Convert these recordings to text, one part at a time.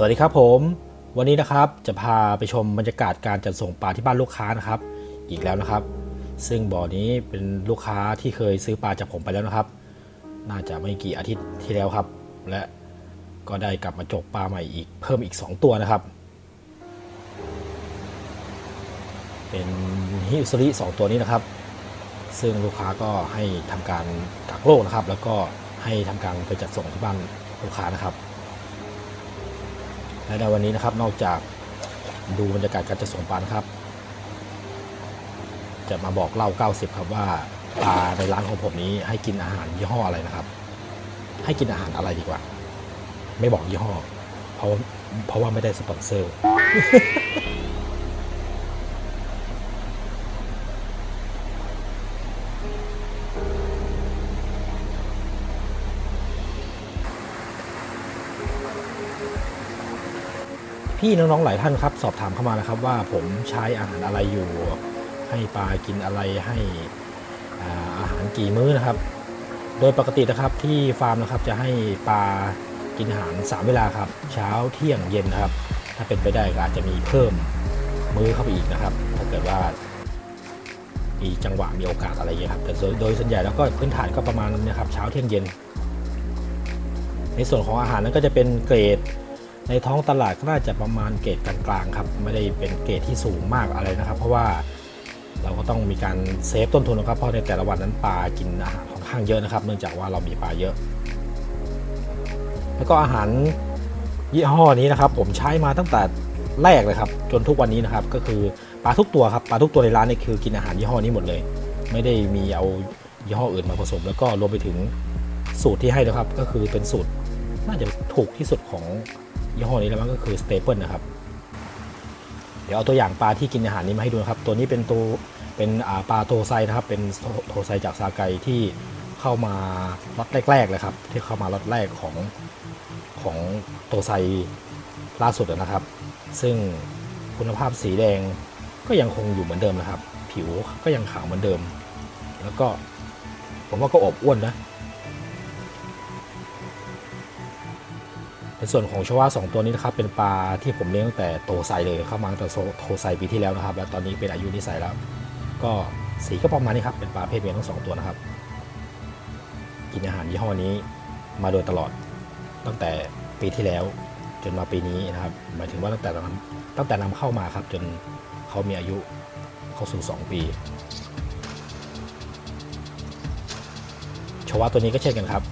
สวัสดีครับผม วันนี้นะครับจะพาไปชมบรรยากาศการจัดส่งปลาที่บ้านลูกค้านะครับ อีกแล้วนะครับ ซึ่งบ่อนี้เป็นลูกค้าที่เคยซื้อปลาจากผมไปแล้วนะครับ น่าจะไม่กี่อาทิตย์ที่แล้วครับ และก็ได้กลับมาจกปลาใหม่อีกเพิ่มอีก 2 ตัวนะครับ เป็นฮิอุสริสองตัวนี้นะครับ ซึ่งลูกค้าก็ให้ทำการกักโรคนะครับ แล้วก็ให้ทำการไปจัดส่งที่บ้านลูกค้านะครับ และในวันนี้นะครับนอกจากดูบรรยากาศการจัดส่งปลานะครับ จะมาบอกเล่า 90 ครับว่าปลาในร้านของผมนี้ให้กินอาหารยี่ห้ออะไรนะครับ ให้กินอาหารอะไรดีกว่า ไม่บอกยี่ห้อ เพราะเพราะว่าไม่ได้สปอนเซอร์ พี่น้องๆหลายท่านครับ สอบถามเข้ามานะครับว่าผมใช้อาหารอะไรอยู่ ให้ปลากินอะไรให้อาอาหารกี่มื้อนะครับ โดยปกตินะครับที่ฟาร์มนะครับจะให้ปลากินอาหาร 3 เวลาครับ เช้าเที่ยงเย็นนะครับ ถ้าเป็นไปได้ก็อาจจะมีเพิ่มมื้อเข้าไปอีกนะครับ ถ้าเกิดว่ามีจังหวะมีโอกาสอะไรอย่างเงี้ยครับแต่โดยโดยส่วนใหญ่แล้วก็พื้นฐานก็ประมาณนี้นะครับ เช้าเที่ยงเย็น ในส่วนของอาหารนั้นก็จะเป็นเกรด ในท้องตลาดก็น่าจะประมาณเกรดกลางๆครับไม่ได้เป็นเกรดที่สูงมากอะไรนะครับ เพราะว่าเราก็ต้องมีการเซฟต้นทุนนะครับเพราะในแต่ละวันนั้นปลากินอาหารค่อนข้างเยอะนะครับ เนื่องจากว่าเรามีปลาเยอะ แล้วก็อาหารยี่ห้อนี้นะครับ ผมใช้มาตั้งแต่แรกเลยครับ จนทุกวันนี้นะครับ ก็คือปลาทุกตัวครับปลาทุกตัวในร้านนี่คือกินอาหารยี่ห้อนี้หมดเลย ไม่ได้มีเอายี่ห้ออื่นมาผสม แล้วก็รวมไปถึงสูตรที่ให้นะครับ ก็คือเป็นสูตรน่าจะถูกที่สุดของ ยี่ห้อนี้แล้วมันก็คือสเตเปิลนะครับ เดี๋ยวเอาตัวอย่างปลาที่กินอาหารนี้มาให้ดูนะครับ ตัวนี้เป็นตัวเป็นปลาโทไซนะครับ เป็นโทโทไซจากซาไกที่เข้ามาล็อตแรกๆเลยครับ ที่เข้ามาล็อตแรกของของโทไซล่าสุดนะครับ ซึ่งคุณภาพสีแดงก็ยังคงอยู่เหมือนเดิมนะครับ ผิวก็ยังขาวเหมือนเดิม แล้วก็ผมว่าก็อบอ้วนนะ ในส่วนของชวาสองตัวนี้นะครับเป็นปลาที่ผมเลี้ยงตั้งแต่โตไซเลยเข้ามาตั้งแต่โตไซปีที่แล้วนะครับ แล้วตอนนี้เป็นอายุนิสัยแล้ว ก็สีก็ประมาณนี้ครับเป็นปลาเพศเมียทั้งสองตัวนะครับ กินอาหารยี่ห้อนี้มาโดยตลอดตั้งแต่ปีที่แล้วจนมาปีนี้นะครับ หมายถึงว่าตั้งแต่นำตั้งแต่นำเข้ามาครับ จนเขามีอายุเข้าสู่ 2 ปีชวาตัวนี้ก็เช่นกันครับ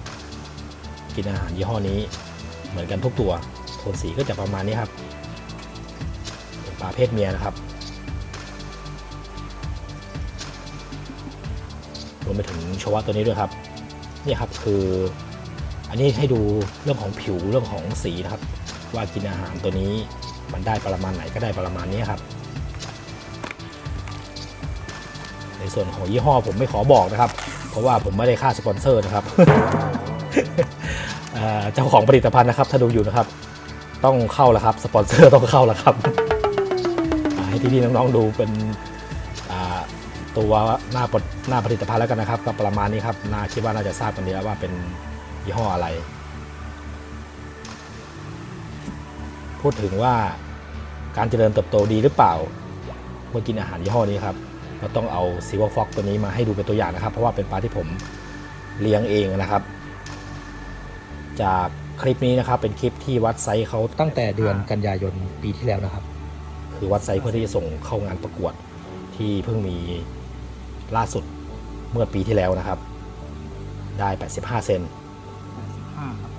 กินอาหารยี่ห้อนี้ เหมือนกันทุกตัวโทนสีก็จะประมาณนี้ครับเป็นปลาเพศเมียนะครับรวมไปถึงชวะตัวนี้ด้วยครับนี่ครับคืออันนี้ให้ดูเรื่องของผิวเรื่องของสีนะครับ ว่ากินอาหารตัวนี้มันได้ประมาณไหนก็ได้ประมาณนี้ครับ ในส่วนของยี่ห้อผมไม่ขอบอกนะครับ เพราะว่าผมไม่ได้ค่าสปอนเซอร์นะครับ เจ้าของผลิตภัณฑ์นะครับถ้าดูอยู่นะครับ ต้องเข้าแล้วครับ สปอนเซอร์ต้องเข้าแล้วครับ ให้พี่ๆน้องๆดูเป็นตัวหน้าหน้าผลิตภัณฑ์แล้วกันนะครับ ก็ประมาณนี้ครับน่าคิดว่าน่าจะทราบกันดีแล้วว่าเป็นยี่ห้ออะไร พูดถึงว่าการเจริญเติบโตดีหรือเปล่า เมื่อกินอาหารยี่ห้อนี้ครับก็ต้องเอาซีวอฟอกตัวนี้มาให้ดูเป็นตัวอย่างนะครับ เพราะว่าเป็นปลาที่ผมเลี้ยงเองนะครับ จากคลิปนี้นะครับเป็นคลิปที่วัดไซส์เขาตั้งแต่เดือนกันยายนปีที่แล้วนะครับ คือวัดไซส์เพื่อที่จะส่งเข้างานประกวดที่เพิ่งมีล่าสุดเมื่อปีที่แล้วนะครับ ได้ 85 เซนห้าครับ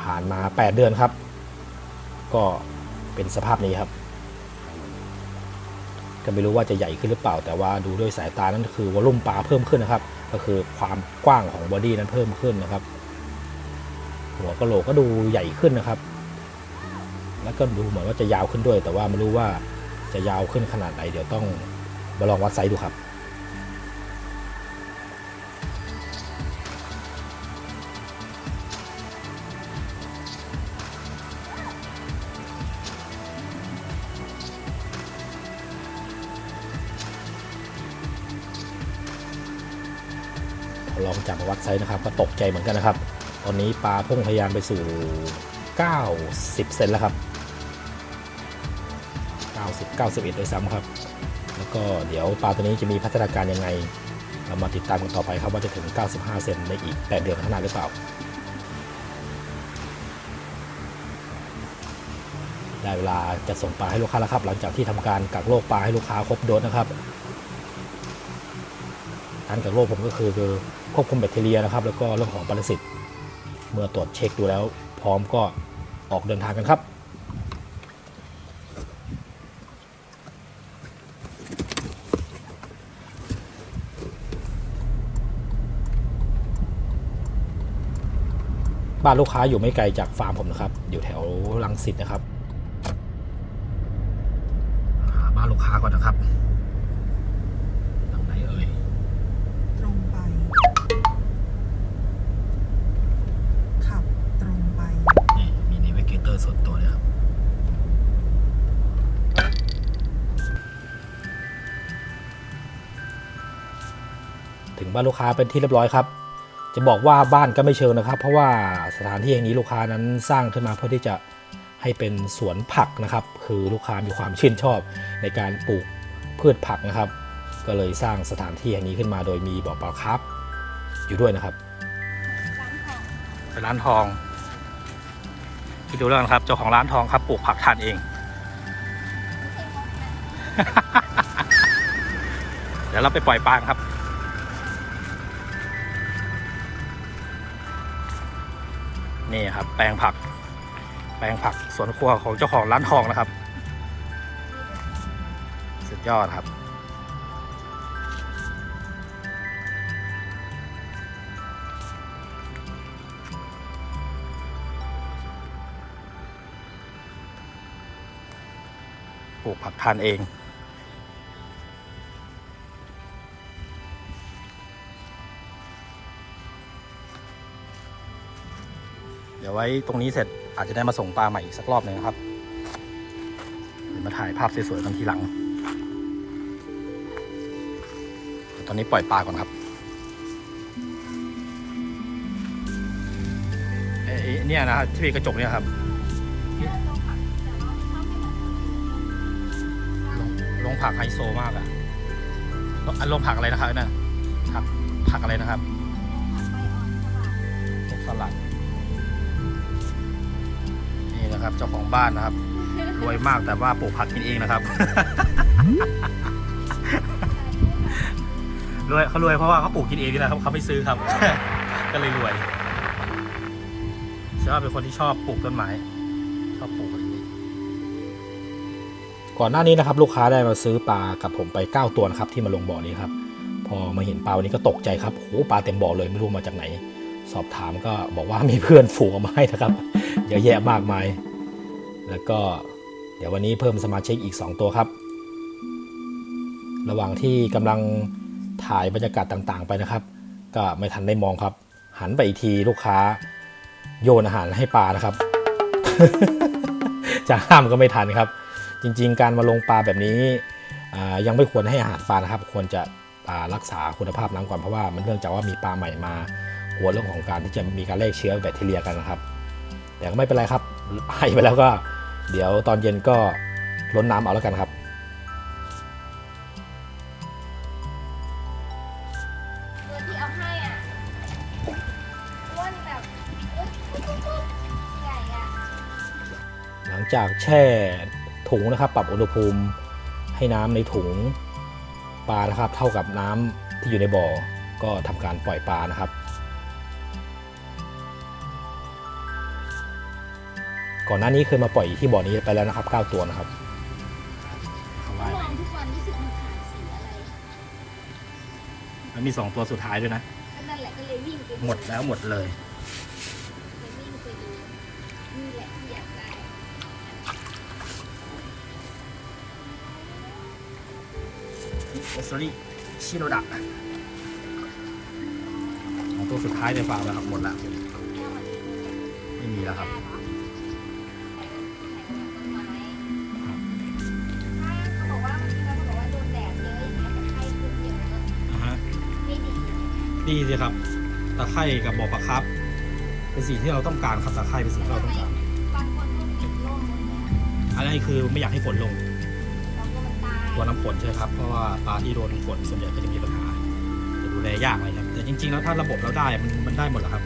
ผ่านมา 8 เดือนครับ ก็เป็นสภาพนี้ครับ ก็ไม่รู้ว่าจะใหญ่ขึ้นหรือเปล่า แต่ว่าดูด้วยสายตานั่นคือวอลลุ่มปลาเพิ่มขึ้นนะครับ ก็คือความกว้างของบอดี้นั้นเพิ่มขึ้นนะครับ หัวกะโหลกก็ดูใหญ่ขึ้นนะครับ แล้วก็ดูเหมือนว่าจะยาวขึ้นด้วย แต่ว่าไม่รู้ว่าจะยาวขึ้นขนาดไหนเดี๋ยวต้องมาลองวัดไซส์ดูครับ ลองจากวัดไซส์นะครับ ก็ตกใจเหมือนกันนะครับ ตอนนี้ปลาพุ่งทะยานไปสู่ 90 เซนแล้วครับ 90 91ด้วยซ้ำครับ แล้วก็เดี๋ยวปลาตัวนี้จะมีพัฒนาการยังไง เรามาติดตามกันต่อไปครับว่าจะถึง 95 เซนในอีก 8 เดือนข้างหน้าหรือเปล่า ได้เวลาจะส่งปลาให้ลูกค้าแล้วครับ หลังจากที่ทำการกักโรคปลาให้ลูกค้าครบโดสนะครับ การกักโรคผมก็คือคือควบคุมแบคทีเรียนะครับ แล้วก็เรื่องของปรสิตเมื่อตรวจเช็คดูแล้ว พร้อมก็ออกเดินทางกันครับบ้านลูกค้าอยู่ไม่ไกลจากฟาร์มผมนะครับ อยู่แถวลังสิตนะครับ บ้านลูกค้าเป็นที่เรียบร้อยครับ จะบอกว่าบ้านก็ไม่เชิงนะครับ เพราะว่าสถานที่แห่งนี้ลูกค้านั้นสร้างขึ้นมาเพื่อที่จะให้เป็นสวนผักนะครับ คือลูกค้ามีความชื่นชอบในการปลูกพืชผักนะครับ ก็เลยสร้างสถานที่แห่งนี้ขึ้นมา โดยมีบ่อปลาครับ อยู่ด้วยนะครับเป็นร้านทองคิดดูแล้วกันครับเจ้าของร้านทองครับปลูกผักทานเอง เดี๋ยวเราไปปล่อยปลาครับ นี่ครับ แปลงผัก แปลงผักสวนครัวของเจ้าของร้านทองนะครับ สุดยอดครับปลูกผักทานเอง ยวไว้ตรงนี้เสร็จอาจจะได้มาส่งปลาใหม่อีกสักรอบหนึ่งนะครับเดี๋ยวมาถ่ายภาพสวยๆกันทีหลังเดี๋ยวตอนนี้ปล่อยปลาก่อนครับเอ้ยเนี่ยนะครับที่มีกระจกเนี่ยครับลงลงผักไฮโซมากอะลงลงผักอะไรนะครับเนี่ยผักผักอะไรนะครับพวกสลัด นะครับ เจ้าของบ้านนะครับรวยมากแต่ว่าปลูกผักกินเองนะครับ รวยเขารวยเพราะว่าเขาปลูกกินเองนี่แหละครับเขาไม่ซื้อครับ ก็เลยรวยเชื่อว่าเป็นคนที่ชอบปลูกต้นไม้ชอบปลูกก่อนหน้านี้นะครับ ลูกค้าได้มาซื้อปลากับผมไป 9 ตัวนะครับที่มาลงบ่อนี้ครับ พอมาเห็นปลาวันนี้ก็ตกใจครับโหปลาเต็มบ่อเลยไม่รู้มาจากไหน สอบถามก็บอกว่ามีเพื่อนฝูงมาให้นะครับเยอะแยะมากมาย แล้วก็เดี๋ยววันนี้เพิ่มสมาชิกอีก 2 ตัวครับ ระหว่างที่กำลังถ่ายบรรยากาศต่างๆ ไปนะครับ ก็ไม่ทันได้มองครับ หันไปอีกทีลูกค้า โยนอาหารให้ปลานะครับ จะห้ามก็ไม่ทันครับ จริงๆ การมาลงปลาแบบนี้ยังไม่ควรให้อาหารปลานะครับ ควรจะรักษาคุณภาพน้ำก่อนเพราะว่ามันเนื่องจากว่ามีปลาใหม่มากลัวเรื่องของการที่จะมีการแลกเชื้อแบคทีเรียกันนะครับ แต่ก็ไม่เป็นไรครับให้ไปแล้วก็ เดี๋ยวตอนเย็นก็ล้นน้ำเอาแล้วกันครับ ตัวที่เอาให้อะอ้วนแบบอุ๊ยปุ๊บปุ๊บปุ๊บใหญ่อะ หลังจากแช่ถุงนะครับ ปรับอุณหภูมิให้น้ำในถุงปลานะครับ เท่ากับน้ำที่อยู่ในบ่อก็ทำการปล่อยปลานะครับ ก่อนหน้านี้เคยมาปล่อยที่บ่อนี้ไปแล้วนะครับ 9 ตัวนะครับมองทุกวันรู้สึกมันขาดสีอะไรแล้วมี 2 ตัวสุดท้ายด้วยนะ ก็นั่นแหละก็เลยวิ่งไปหมดแล้วหมดเลย เลยวิ่งไปดูนี่แหละที่อยากได้เอสซอรี่ชิโนดะตัวสุดท้ายในฟาร์มแล้วครับหมดแล้วไม่มีแล้วครับเขา ดีสิครับตะไคร่กับบ่อปลาครับ เป็นสิ่งที่เราต้องการครับตะไคร่เป็นสิ่งที่เราต้องการบางคนก็ติดร่มหมดเลยอันนี้คือไม่อยากให้ฝนลงแล้วก็มันตายตัวน้ำฝนใช่ไหมครับเพราะว่าปลาที่โดนฝนส่วนใหญ่ก็จะมีปัญหาจะดูแลยากเลยครับ แต่จริง ๆ แล้วถ้าระบบเราได้มันมันได้หมดแหละครับ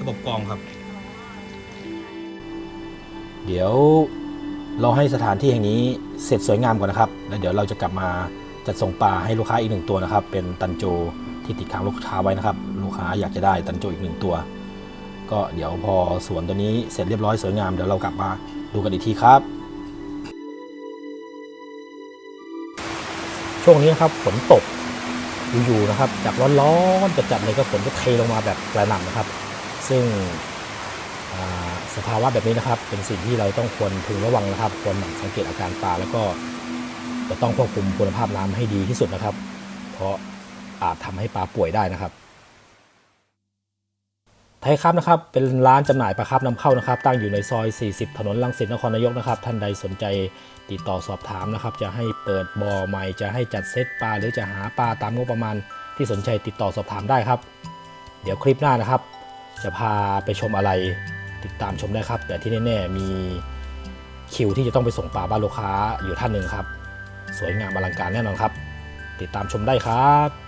ระบบกรองครับ เดี๋ยว เราให้สถานที่แห่งนี้เสร็จสวยงามก่อนนะครับ แล้วเดี๋ยวเราจะกลับมาจัดส่งปลาให้ลูกค้าอีกหนึ่งตัวนะครับ เป็นตันโจที่ติดค้างลูกค้าไว้นะครับ ลูกค้าอยากจะได้ตันโจอีกหนึ่งตัว ก็เดี๋ยวพอสวนตัวนี้เสร็จเรียบร้อยสวยงามเดี๋ยวเรากลับมาดูกันอีกทีครับ ช่วงนี้ครับฝนตกอยู่ๆนะครับจากร้อนๆจัดๆเลยก็ฝนก็เทลงมาแบบกระหน่ำนะครับ ซึ่งอ่า สภาวะแบบนี้นะครับ เป็นสิ่งที่เราต้องควรพึงระวังนะครับ ควรหมั่นสังเกตอาการปลาแล้วก็จะต้องควบคุมคุณภาพน้ำให้ดีที่สุดนะครับ เพราะอาจทำให้ปลาป่วยได้นะครับไทยครับนะครับ เป็นร้านจำหน่ายปลาครับนำเข้านะครับ ตั้งอยู่ในซอย 40 ถนนลังสิตนครนายกนะครับ ท่านใดสนใจติดต่อสอบถามนะครับ จะให้เปิดบ่อใหม่ จะให้จัดเซตปลาหรือจะหาปลาตามงบประมาณ ที่สนใจติดต่อสอบถามได้ครับ เดี๋ยวคลิปหน้านะครับ จะพาไปชมอะไร ติดตามชมได้ครับ แต่ที่แน่ๆมีคิวที่จะต้องไปส่งปลาบ้านลูกค้าอยู่ท่านหนึ่งครับ สวยงามอลังการแน่นอนครับ ติดตามชมได้ครับ